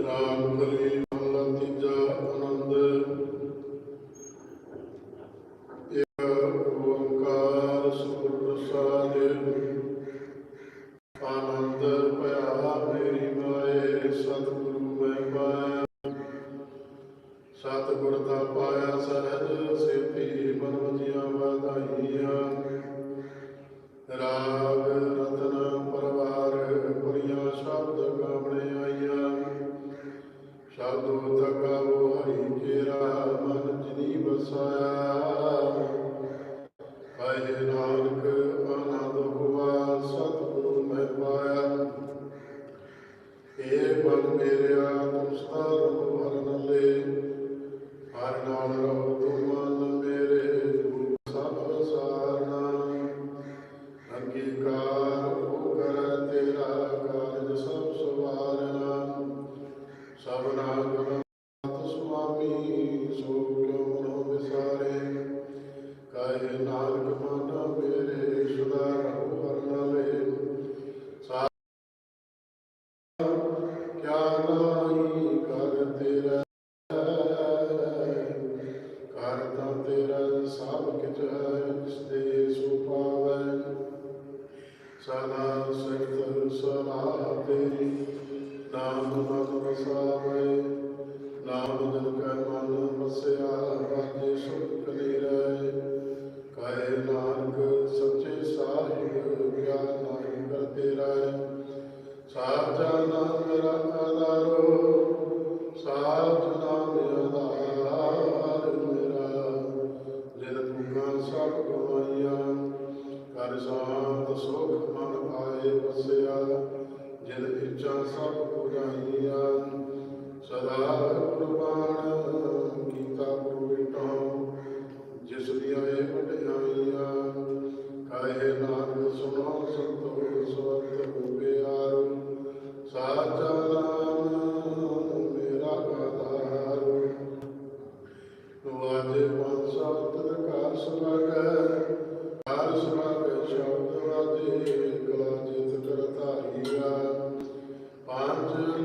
Rakale Господа. ਪੰਜ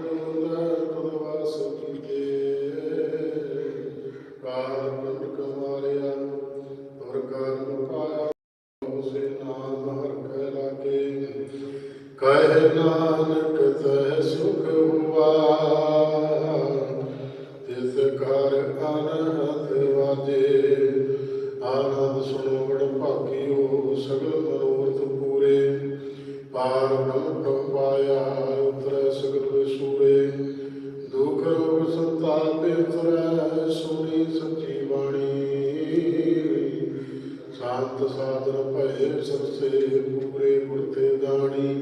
ਸੰਤ ਸਾਧਨ ਭਏ ਸਰਸੇ ਪੂਰੇ ਮੁਰਤੇ ਦਾਣੀ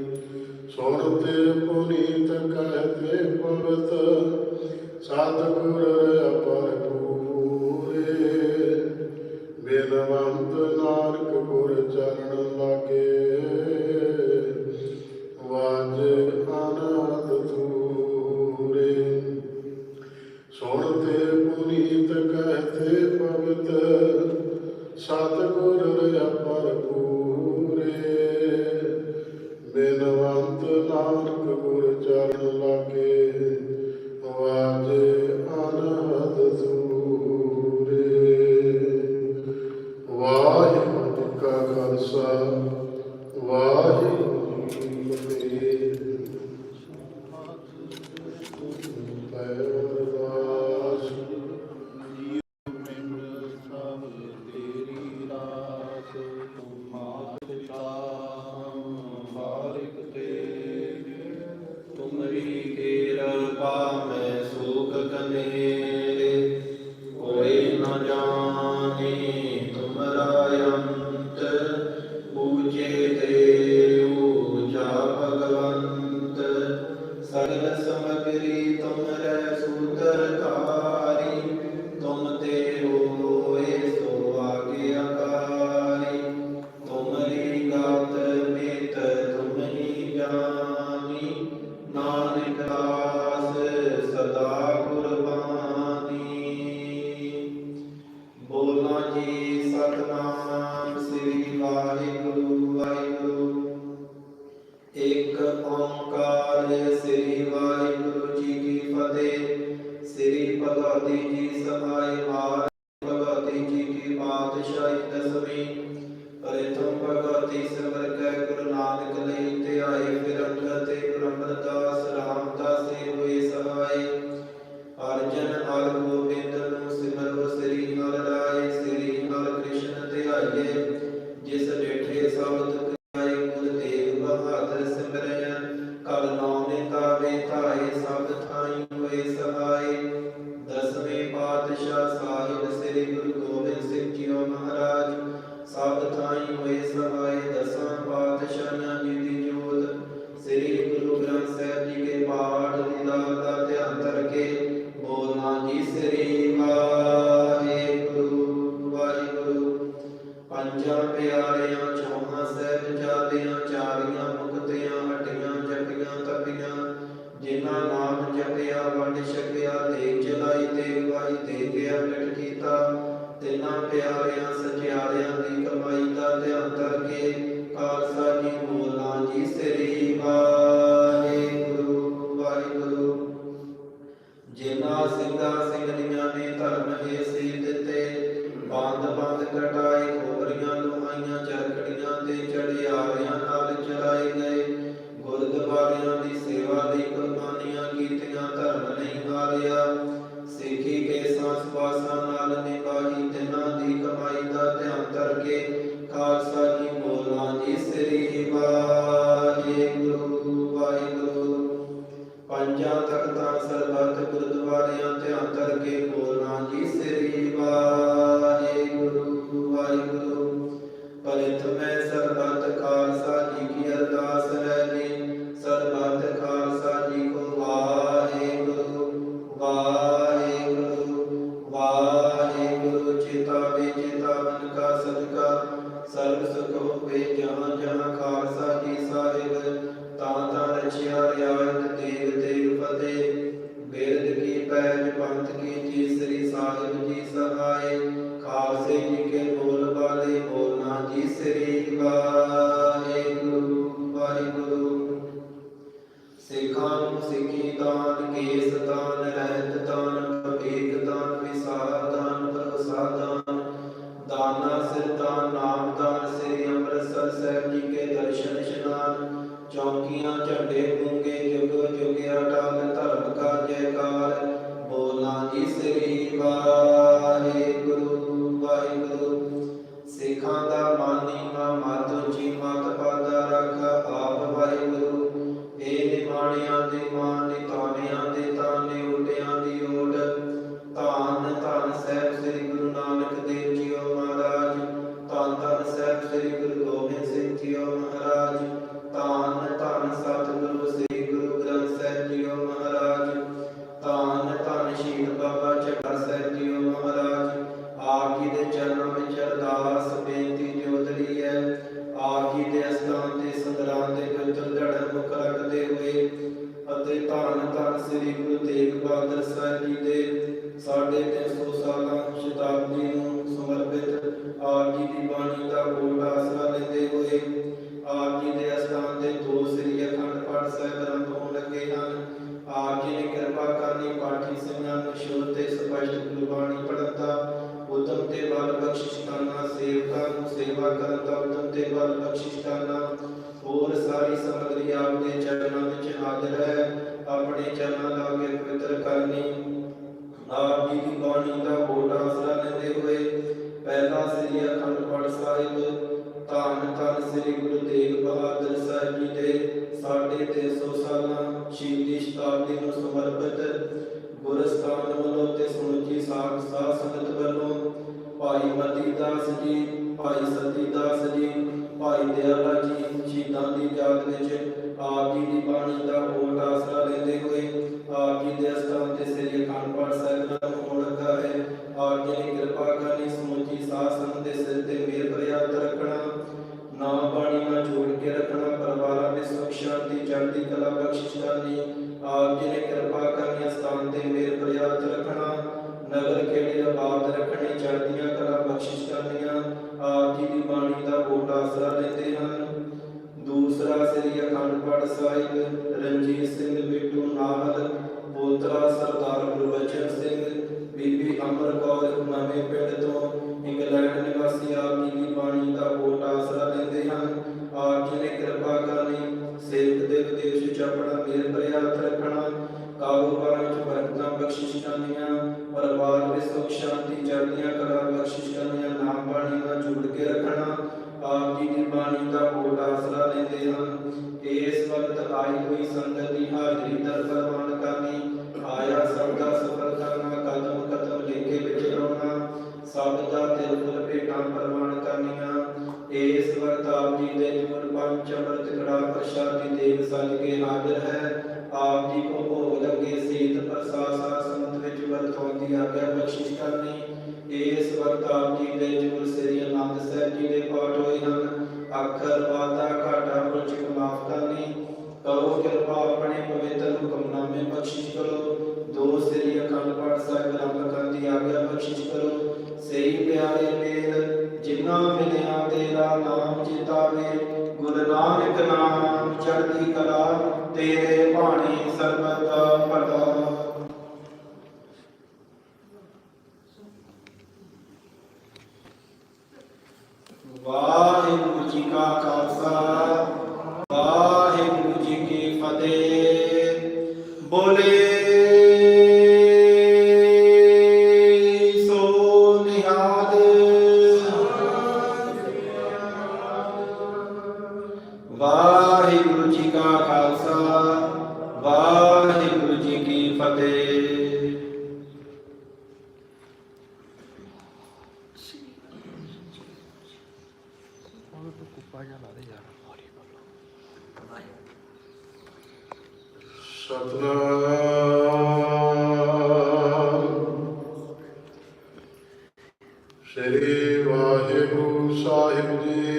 ਸੋਹਣਤੇ ਪੁਨੀਤ ਕਹਤੇ ਪਵਤ ਸਾਧ ਗੁਰ ਅਪਰ ਨਾਨਕ ਗੁਰ ਚਰਨ ਲਾਗੇ। ਤਾਨ ਸਿਮੀ ਤਾਨ ਕੇਸ ਤਾਨ ਰਹਿਤ ਤਾਨ ਕਪੇਕ ਤਾਨ ਵਿਸਾਰਾ ਤਾਨ ਪ੍ਰਵਸਾ ਤਾਨ ਦਾਨਾ ਸਿਰ ਤਾਨ ਨਾਮ ਤਾਨ ਸ੍ਰੀ ਅੰਮ੍ਰਿਤਸਰ ਸਾਹਿਬ ਜੀ ਕੇ ਦਰਸ਼ਨ ਇਸ਼ਨਾਨ। ਚੌਕੀਆਂ, ਝੰਡੇ ਗੂੰਗੇ ਜੁਗੋ ਜੁਗਿਆ ਟਾਲ ਧਰਮ ਕਾ ਜੈਕਾਰ। ਬੋਲਾਂ ਜੀ ਸ੍ਰੀ ਵਾਹਿਗੁਰੂ ਵਾਹਿਗੁਰੂ। ਸਿੱਖਾਂ ਦਾ ਮਾਨੀ ਮਾ ਸੇਵਕਾਂ ਨੂੰ ਸੇਵਾ ਕਰਨ ਦਾ ਹੁਕਮ ਤੇ ਬਲ ਬਖਸ਼ਿਸ਼ ਕਰਨਾ। ਹੋਰ ਸਾਰੀ ਸਮਗਰੀ ਆਪ ਦੇ ਚਰਨਾਂ ਵਿੱਚ ਹਾਜ਼ਰ ਹੈ। ਆਪਣੇ ਚਰਨਾਂ ਦਾ ਅਗੇ ਪਵਿੱਤਰ ਕਰਨੀ। ਆਪ ਜੀ ਦੀ ਬਾਣੀ ਦਾ ਬੋਲ ਆਸਰਾ ਲੈਂਦੇ ਹੋਏ ਪਹਿਲਾ ਸ੍ਰੀ ਅਖੰਡ ਪਾਠ ਸਾਹਿਬ, ਧੰਨ ਧੰਨ ਸ੍ਰੀ ਗੁਰੂ ਤੇਗ ਬਹਾਦਰ ਸਾਹਿਬ ਜੀ ਦੇ 350 ਸਾਲਾਂ ਸ਼ਹੀਦੀ ਸ਼ਤਾਬਦੀ ਨੂੰ ਸਮਰਪਿਤ ਗੁਰਸਥਾਨ ਵੱਲੋਂ ਤੇ ਸਮੁੱਚੀ ਸਾਧ ਸਾਧ ਸੰਗਤ ਵੱਲੋਂ ਭਾਈ ਮਤੀਦਾਸ ਜੀ, ਭਾਈ ਸਤੀਦਾਸ ਜੀ, ਭਾਈ ਦਿਆਲਾ ਜੀ, ਸ਼ਹੀਦਾਂ ਦੀ ਯਾਦ ਵਿੱਚ ਆਪ ਜੀ ਦੀ ਬਾਣੀ ਦਾ ਇਸ ਵਕਤ ਆਪ ਜੀ ਦੇ ਜੁਰ ਪੰਜ ਅੰਮ੍ਰਿਤ ਕੜਾ ਪ੍ਰਸ਼ਾਦ ਦੀ ਦੇਗ ਸਜ ਕੇ ਹਾਜ਼ਰ ਹੈ। ਆਪ ਜੀ ਕੋ ਭੋਗ ਲੱਗੇ ਸੀਤ ਪ੍ਰਸਾਦ ਸਾਰ ਸੰਤ ਵਿੱਚ ਵਰਤੋਂ ਦੀ ਆਗਿਆ ਬਖਸ਼ਿਸ਼ ਕਰਨੀ। ਇਸ ਵਕਤ ਆਪ ਜੀ ਦੇ ਜੁਰ ਸ੍ਰੀ ਆਨੰਦ ਸਾਹਿਬ ਜੀ ਦੇ ਪਾਠ ਹੋਏ ਹਨ। ਅੱਖਰ ਵਾਦਾ ਘਾਟਾ ਪੁਰਚ ਮਾਫ ਕਰਨੀ। ਕਰੋ ਕਿਰਪਾ ਆਪਣੇ ਪਵਿੱਤਰ ਹੁਕਮਨਾਮੇ ਬਖਸ਼ਿਸ਼ ਕਰੋ। ਦੋ ਸ੍ਰੀ ਅਖੰਡ ਪਾਠ ਸਾਹਿਬ ਆਰੰਭ ਕਰਨ ਦੀ ਆਗਿਆ ਬਖਸ਼ਿਸ਼ ਕਰੋ। ਸਹੀ ਪਿਆਰੇ ਮੇਲ ਜਿਨਾ ਮਿਲਿਆ ਤੇਰਾ ਨਾਮ ਚਿਤਾਵੇ ਗੁਰੂ ਨਾਨਕ ਨਾਮ ਚੜ੍ਹਦੀ ਕਲਾ ਤੇਰੇ ਬਾਣੀ ਸਰਬਤ me preocupa ya la de Satnam Shri Vaheguru Sahib Ji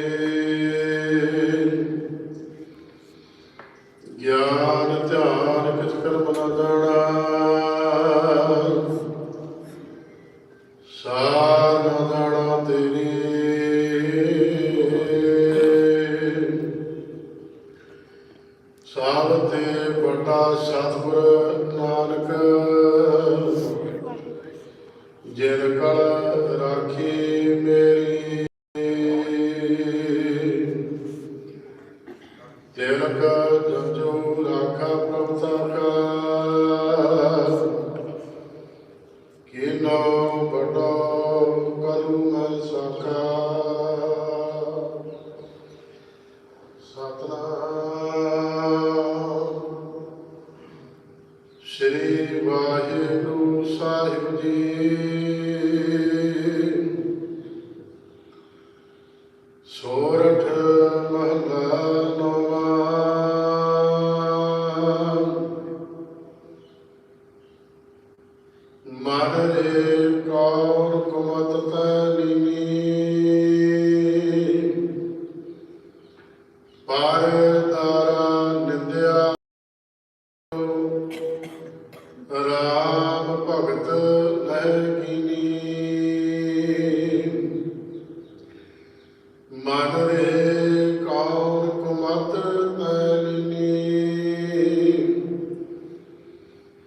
Sora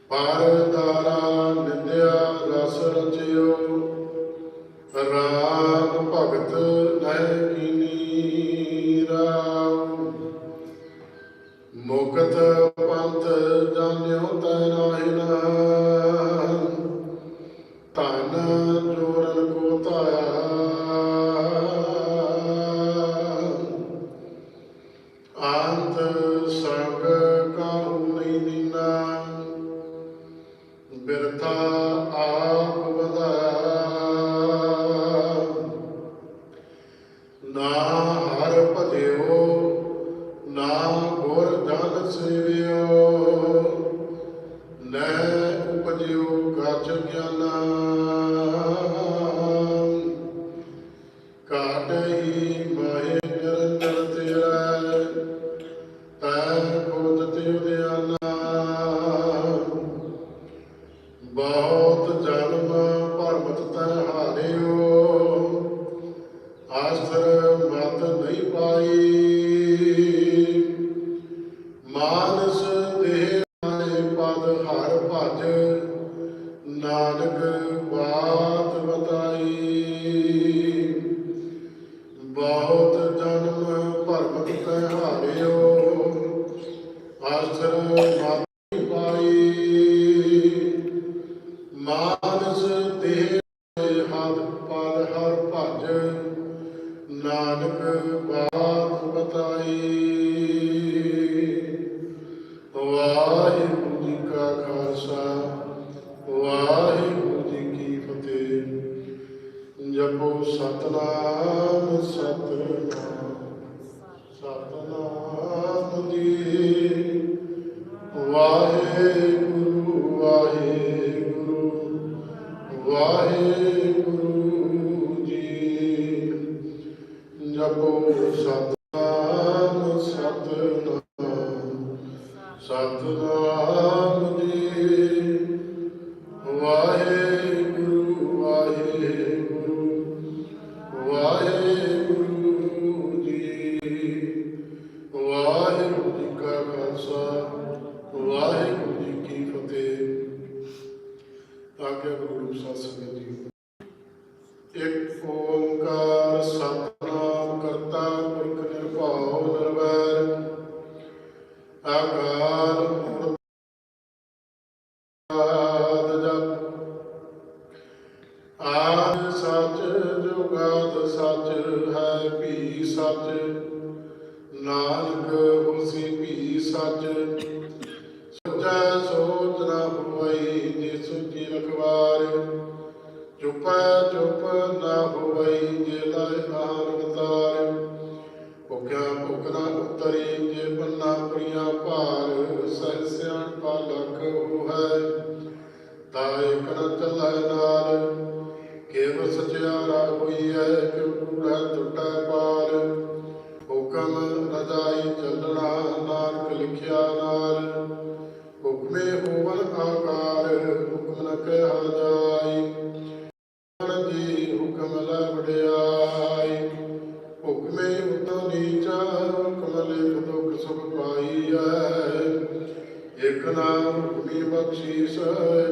ਪਰ ਤਾਰਾ ਨਿੰਦਿਆ ਰਸ ਰਚਿਓ। ਨਾ ਹਰ ਭਜਿਓ ਨਾ ਗੁਰ ਜਨ ਸੇਵਿਓ। ਨੈ ਉਪਜਿਓ ਗਜ ਗਿਆਨਾ। ਭਜ ਨਾਨਕ ਬਾਤ ਬਤਾਈ। ਬਹੁਤ ਜਨਮ ਭਰਮ ਤੈ ਹਾਰਿਓ। ਆਸਰ Santiago ਤਰੀ ਜੇ ਬੰਨਾ ਪ੍ਰਿਆ ਭਾਰ ਸਹਿ ਸਿਆਣ ਪਾ ਹੋ ਹੈ ਤਾ ਇਕ ਨ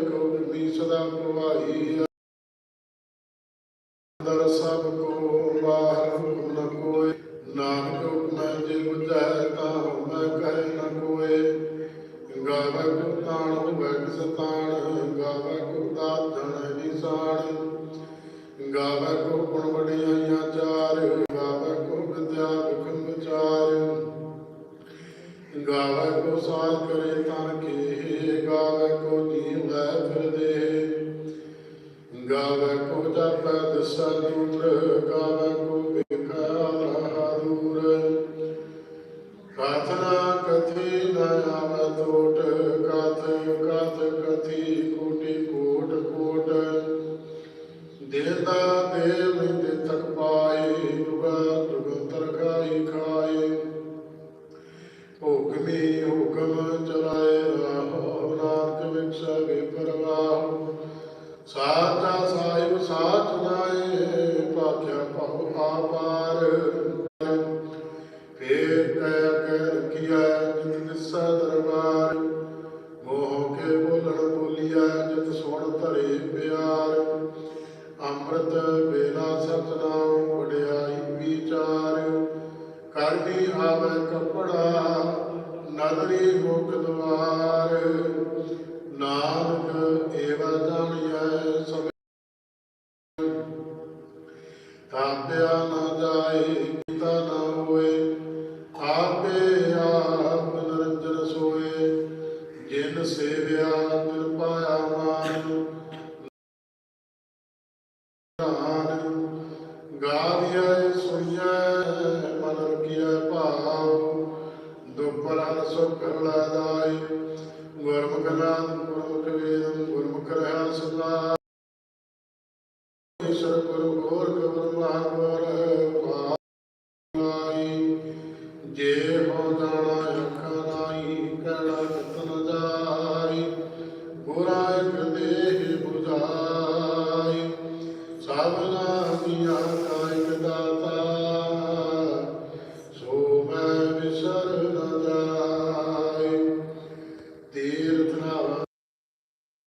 ਕੌਮੀ ਸਦਾ ਪ੍ਰਵਾਹੀ ਦਰ ਸਭ ਕੋ ਬਾਹਰ ਹੁਕਮ ਨ ਕੋਏ। ਨਾਨਕ ਹੁਕਮ ਜੇ ਬੁਝਾਇ ਤਾ ਮੈਂ ਕਹਿ ਨ ਕੋਏ। ਗਾਵਾ ਗੁਰਤਾਨ ਭਗਤ ਸਤਾਨ ਗਾਵਾ ਗੁਰਦਾ ਧਨ ਨਿਸਾਨ। ਗਾਵਾ ਕੋ ਗੁਣ ਵਡਿਆਈਆਂ ਚਾਰ, ਗਾਵਾ ਕੋ ਵਿਦਿਆ ਵਿਖਮ ਚਾਰ। ਗਾਵਾ ਕੋ ਸਾਧ ਕਰੇ ਤਾਂ Sagrada ਅੰਮ੍ਰਿਤ ਵੇਲਾ ਸਤਨਾਮ ਵਡਿਆਈ ਵਿਚਾਰ। ਕਰਦੀ ਆਵੇ ਕਪੜਾ ਨਦਰੀ ਮੁਖ ਦੁਆਰ